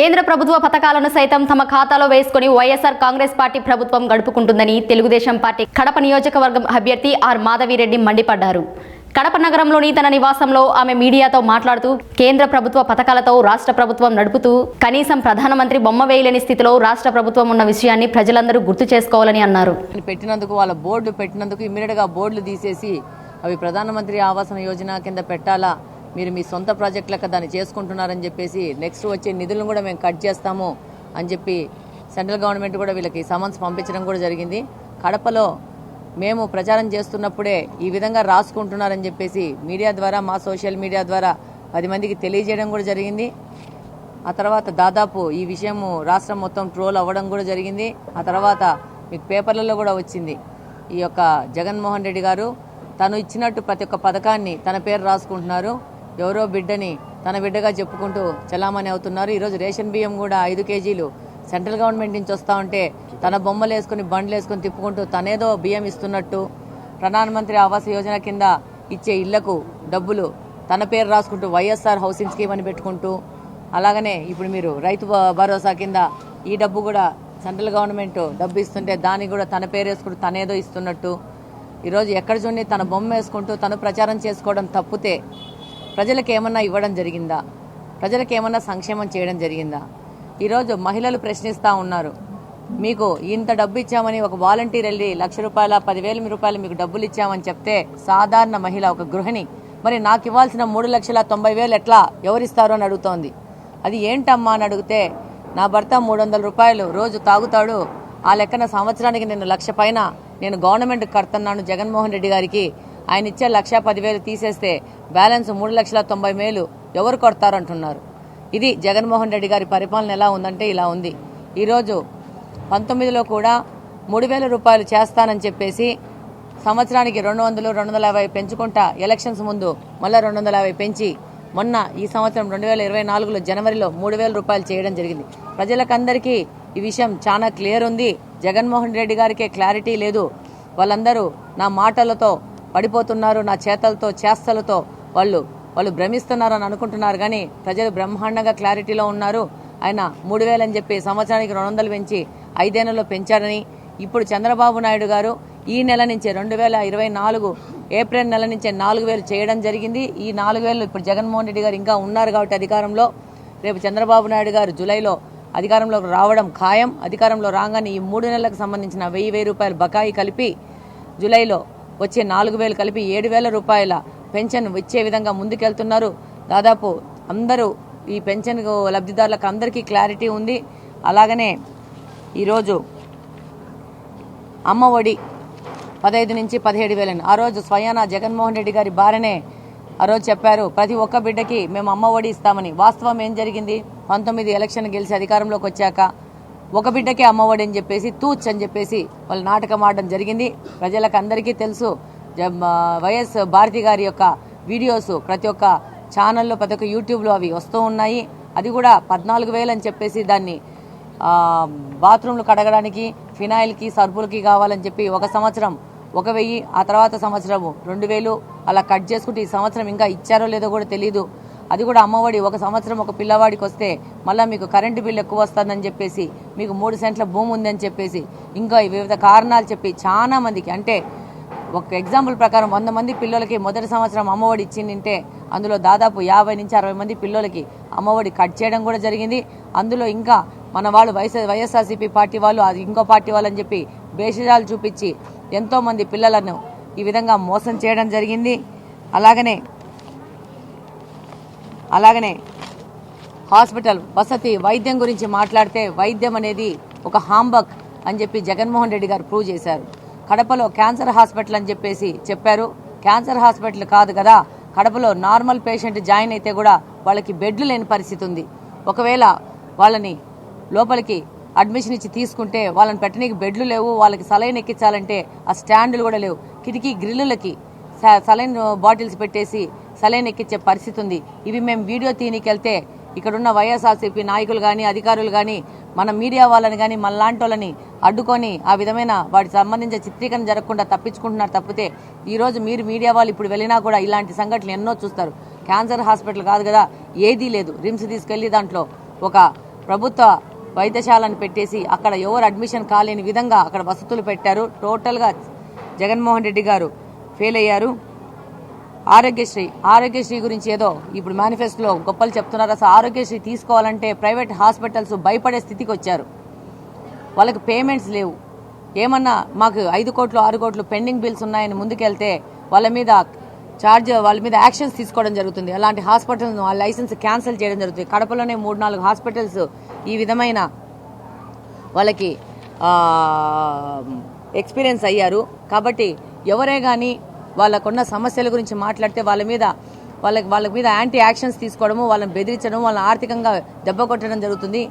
కేంద్ర ప్రభుత్వ పథకాలను సైతం తమ ఖాతాలో వేసుకుని వైఎస్ఆర్ కాంగ్రెస్ పార్టీ ప్రభుత్వం గడుపుకుంటుందని తెలుగుదేశం పార్టీ కడప నియోజకవర్గం అభ్యర్థి ఆర్ మాధవిరెడ్డి మండిపడ్డారు. కడప నగరంలోని తన నివాసంలో ఆమె మీడియాతో మాట్లాడుతూ కేంద్ర ప్రభుత్వ పథకాలతో రాష్ట్ర ప్రభుత్వం నడుపుతూ కనీసం ప్రధానమంత్రి బొమ్మ వేయలేని స్థితిలో రాష్ట్ర ప్రభుత్వం ఉన్న విషయాన్ని ప్రజలందరూ గుర్తు చేసుకోవాలని అన్నారు. పెట్టినందుకు వాళ్ళ బోర్డు పెట్టినందుకు ఇమ్మీడియట్గా బోర్డులు తీసేసి అవి ప్రధానమంత్రి ఆవాసన యోజన కింద పెట్టాలా? మీరు మీ సొంత ప్రాజెక్ట్ లెక్క దాన్ని చేసుకుంటున్నారని చెప్పేసి నెక్స్ట్ వచ్చే నిధులను కూడా మేము కట్ చేస్తాము అని చెప్పి సెంట్రల్ గవర్నమెంట్ కూడా వీళ్ళకి సమన్స్ పంపించడం కూడా జరిగింది. కడపలో మేము ప్రచారం చేస్తున్నప్పుడే ఈ విధంగా రాసుకుంటున్నారని చెప్పేసి మీడియా ద్వారా మా సోషల్ మీడియా ద్వారా పది మందికి తెలియజేయడం కూడా జరిగింది. ఆ తర్వాత దాదాపు ఈ విషయము రాష్ట్రం మొత్తం ట్రోల్ అవ్వడం కూడా జరిగింది. ఆ తర్వాత మీకు పేపర్లలో కూడా వచ్చింది ఈ యొక్క జగన్మోహన్ రెడ్డి గారు. తను ఇచ్చినట్టు ప్రతి ఒక్క పథకాన్ని తన పేరు రాసుకుంటున్నారు. ఎవరో బిడ్డని తన బిడ్డగా చెప్పుకుంటూ చలామణి అవుతున్నారు. ఈరోజు రేషన్ బియ్యం కూడా ఐదు కేజీలు. సెంట్రల్ గవర్నమెంట్ నుంచి వస్తూ ఉంటే తన బొమ్మలు వేసుకుని బండ్లు వేసుకుని తిప్పుకుంటూ తనేదో బియ్యం ఇస్తున్నట్టు ప్రధానమంత్రి ఆవాస్ యోజన కింద ఇచ్చే ఇళ్ళకు డబ్బులు తన పేరు రాసుకుంటూ వైఎస్ఆర్ హౌసింగ్ స్కీమ్ అని పెట్టుకుంటూ అలాగనే ఇప్పుడు మీరు రైతు భరోసా కింద ఈ డబ్బు కూడా సెంట్రల్ గవర్నమెంట్ డబ్బు ఇస్తుంటే దానికి కూడా తన పేరు వేసుకుంటూ తనేదో ఇస్తున్నట్టు. ఈరోజు ఎక్కడ చూడండి తన బొమ్మ వేసుకుంటూ తను ప్రచారం చేసుకోవడం తప్పితే ప్రజలకు ఏమన్నా ఇవ్వడం జరిగిందా? ప్రజలకు ఏమన్నా సంక్షేమం చేయడం జరిగిందా? ఈరోజు మహిళలు ప్రశ్నిస్తూ ఉన్నారు. మీకు ఇంత డబ్బు ఇచ్చామని ఒక వాలంటీర్ వెళ్ళి లక్ష రూపాయల పదివేల రూపాయలు మీకు డబ్బులు ఇచ్చామని చెప్తే సాధారణ మహిళ ఒక గృహిణి. మరి నాకు ఇవ్వాల్సిన మూడు లక్షల తొంభై వేలు ఎట్లా ఎవరిస్తారు అని అడుగుతోంది. అది ఏంటమ్మా అని అడిగితే నా భర్త మూడు వందల రూపాయలు రోజు తాగుతాడు. ఆ లెక్కన సంవత్సరానికి నేను లక్ష పైన నేను గవర్నమెంట్ కడుతున్నాను జగన్మోహన్ రెడ్డి గారికి. ఆయన ఇచ్చే లక్ష పదివేలు తీసేస్తే బ్యాలెన్స్ మూడు లక్షల తొంభై వేలు ఎవరు కొడతారంటున్నారు. ఇది జగన్మోహన్ రెడ్డి గారి పరిపాలన ఎలా ఉందంటే ఇలా ఉంది. ఈరోజు పంతొమ్మిదిలో కూడా మూడు వేల రూపాయలు చేస్తానని చెప్పేసి సంవత్సరానికి రెండు వందలు రెండు వందల యాభై పెంచుకుంటా ఎలక్షన్స్ ముందు మళ్ళీ రెండు వందల యాభై పెంచి మొన్న ఈ సంవత్సరం రెండు వేల ఇరవై నాలుగులో జనవరిలో మూడు వేల రూపాయలు చేయడం జరిగింది. ప్రజలకందరికీ ఈ విషయం చాలా క్లియర్ ఉంది. జగన్మోహన్ రెడ్డి గారికే క్లారిటీ లేదు. వాళ్ళందరూ నా మాటలతో పడిపోతున్నారు నా చేతలతో చేస్తలతో వాళ్ళు వాళ్ళు భ్రమిస్తున్నారు అని అనుకుంటున్నారు. కానీ ప్రజలు బ్రహ్మాండంగా క్లారిటీలో ఉన్నారు. ఆయన మూడు వేలు అని చెప్పి సంవత్సరానికి రెండు వందలు పెంచి ఐదేళ్ళలో పెంచారని. ఇప్పుడు చంద్రబాబు నాయుడు గారు ఈ నెల నుంచే రెండు వేల ఇరవై నాలుగు ఏప్రిల్ నెల నుంచే నాలుగు వేలు చేయడం జరిగింది. ఈ నాలుగు వేలు ఇప్పుడు జగన్మోహన్ రెడ్డి గారు ఇంకా ఉన్నారు కాబట్టి అధికారంలో. రేపు చంద్రబాబు నాయుడు గారు జూలైలో అధికారంలోకి రావడం ఖాయం. అధికారంలో రాగానే ఈ మూడు నెలలకు సంబంధించిన వెయ్యి వెయ్యి రూపాయలు బకాయి కలిపి జూలైలో వచ్చే నాలుగు వేలు కలిపి ఏడు వేల రూపాయల పెన్షన్ ఇచ్చే విధంగా ముందుకెళ్తున్నారు. దాదాపు అందరూ ఈ పెన్షన్ లబ్ధిదారులకు అందరికీ క్లారిటీ ఉంది. అలాగనే ఈరోజు అమ్మ ఒడి పదహైదు నుంచి పదిహేడు వేలని. ఆ రోజు స్వయాన జగన్మోహన్ రెడ్డి గారి భార్యనే ఆ రోజు చెప్పారు ప్రతి ఒక్క బిడ్డకి మేము అమ్మ ఒడి ఇస్తామని. వాస్తవం ఏం జరిగింది? పంతొమ్మిది ఎలక్షన్ గెలిచి అధికారంలోకి వచ్చాక ఒక బిడ్డకే అమ్మఒడి అని చెప్పేసి తూచ్ అని చెప్పేసి వాళ్ళు నాటకం ఆడడం జరిగింది. ప్రజలకు అందరికీ తెలుసు జ- వైఎస్ భారతి గారి యొక్క వీడియోస్ ప్రతి ఒక్క ఛానల్లో ప్రతి ఒక్క యూట్యూబ్లో అవి వస్తూ ఉన్నాయి. అది కూడా పద్నాలుగు వేలు అని చెప్పేసి దాన్ని బాత్రూంలు బాత్రూమ్లు కడగడానికి ఫినాయిల్కి సర్పులకి కావాలని చెప్పి ఒక సంవత్సరం ఒక వెయ్యి ఆ తర్వాత సంవత్సరము రెండు వేలు అలా కట్ చేసుకుంటే ఈ సంవత్సరం ఇంకా ఇచ్చారో లేదో కూడా తెలియదు అది కూడా అమ్మఒడి ఒక సంవత్సరం ఒక పిల్లవాడికి వస్తే మళ్ళీ మీకు కరెంటు బిల్లు ఎక్కువ వస్తుందని చెప్పేసి మీకు మూడు సెంట్ల భూమి ఉందని చెప్పేసి ఇంకా వివిధ కారణాలు చెప్పి చాలా మందికి అంటే ఒక ఎగ్జాంపుల్ ప్రకారం వంద మంది పిల్లలకి మొదటి సంవత్సరం అమ్మఒడి ఇచ్చిందంటే అందులో దాదాపు యాభై నుంచి అరవై మంది పిల్లలకి అమ్మఒడి కట్ చేయడం కూడా జరిగింది. అందులో ఇంకా మన వాళ్ళు వైఎస్ వైఎస్ఆర్సీపీ పార్టీ వాళ్ళు అది ఇంకో పార్టీ వాళ్ళు అని చెప్పి భేషజాలు చూపించి ఎంతోమంది పిల్లలను ఈ విధంగా మోసం చేయడం జరిగింది. అలాగనే అలాగనే హాస్పిటల్ వసతి వైద్యం గురించి మాట్లాడితే వైద్యం అనేది ఒక హాంబక్ అని చెప్పి జగన్మోహన్ రెడ్డి గారు ప్రూవ్ చేశారు. కడపలో క్యాన్సర్ హాస్పిటల్ అని చెప్పేసి చెప్పారు. క్యాన్సర్ హాస్పిటల్ కాదు కదా కడపలో నార్మల్ పేషెంట్ జాయిన్ అయితే కూడా వాళ్ళకి బెడ్లు లేని పరిస్థితి ఉంది. ఒకవేళ వాళ్ళని లోపలికి అడ్మిషన్ ఇచ్చి తీసుకుంటే వాళ్ళని పెట్టనీకి బెడ్లు లేవు వాళ్ళకి సలైన్ ఎక్కించాలంటే ఆ స్టాండ్లు కూడా లేవు. కిటికీ గ్రిల్లులకి స- సలైన్ బాటిల్స్ పెట్టేసి సలైన్ ఎక్కించే పరిస్థితి ఉంది ఇవి మేము వీడియో తీయనికెళ్తే ఇక్కడున్న వైఎస్ఆర్సీపీ నాయకులు కానీ అధికారులు కానీ మన మీడియా వాళ్ళని కానీ మన లాంటి వాళ్ళని అడ్డుకొని ఆ విధమైన వాటికి సంబంధించిన చిత్రీకరణ జరగకుండా తప్పించుకుంటున్నారు తప్పితే ఈరోజు మీరు మీడియా వాళ్ళు ఇప్పుడు వెళ్ళినా కూడా ఇలాంటి సంఘటనలు ఎన్నో చూస్తారు. క్యాన్సర్ హాస్పిటల్ కాదు కదా ఏదీ లేదు. రిమ్స్ తీసుకెళ్ళి దాంట్లో ఒక ప్రభుత్వ వైద్యశాలను పెట్టేసి అక్కడ ఎవరు అడ్మిషన్ కాలేని విధంగా అక్కడ వసతులు పెట్టారు. టోటల్గా జగన్మోహన్ రెడ్డి గారు ఫెయిల్ అయ్యారు. ఆరోగ్యశ్రీ ఆరోగ్యశ్రీ గురించి ఏదో ఇప్పుడు మేనిఫెస్టోలో గొప్పలు చెప్తున్నారు? అసలు ఆరోగ్యశ్రీ తీసుకోవాలంటే ప్రైవేట్ హాస్పిటల్స్ భయపడే స్థితికి వచ్చారు. వాళ్ళకి పేమెంట్స్ లేవు. ఏమన్నా మాకు ఐదు కోట్లు ఆరు కోట్లు పెండింగ్ బిల్స్ ఉన్నాయని ముందుకెళ్తే వాళ్ళ మీద చార్జ్ వాళ్ళ మీద యాక్షన్స్ తీసుకోవడం జరుగుతుంది. అలాంటి హాస్పిటల్స్ వాళ్ళ లైసెన్స్ క్యాన్సిల్ చేయడం జరుగుతుంది. కడపలోనే మూడు నాలుగు హాస్పిటల్స్ ఈ విధమైన వాళ్ళకి ఎక్స్పీరియన్స్ అయ్యారు. కాబట్టి ఎవరే కానీ వాళ్ళకున్న సమస్యల గురించి మాట్లాడితే వాళ్ళ మీద వాళ్ళకి వాళ్ళ మీద యాంటీ యాక్షన్స్ తీసుకోవడము వాళ్ళని బెదిరించడం వాళ్ళని ఆర్థికంగా దెబ్బ కొట్టడం జరుగుతుంది.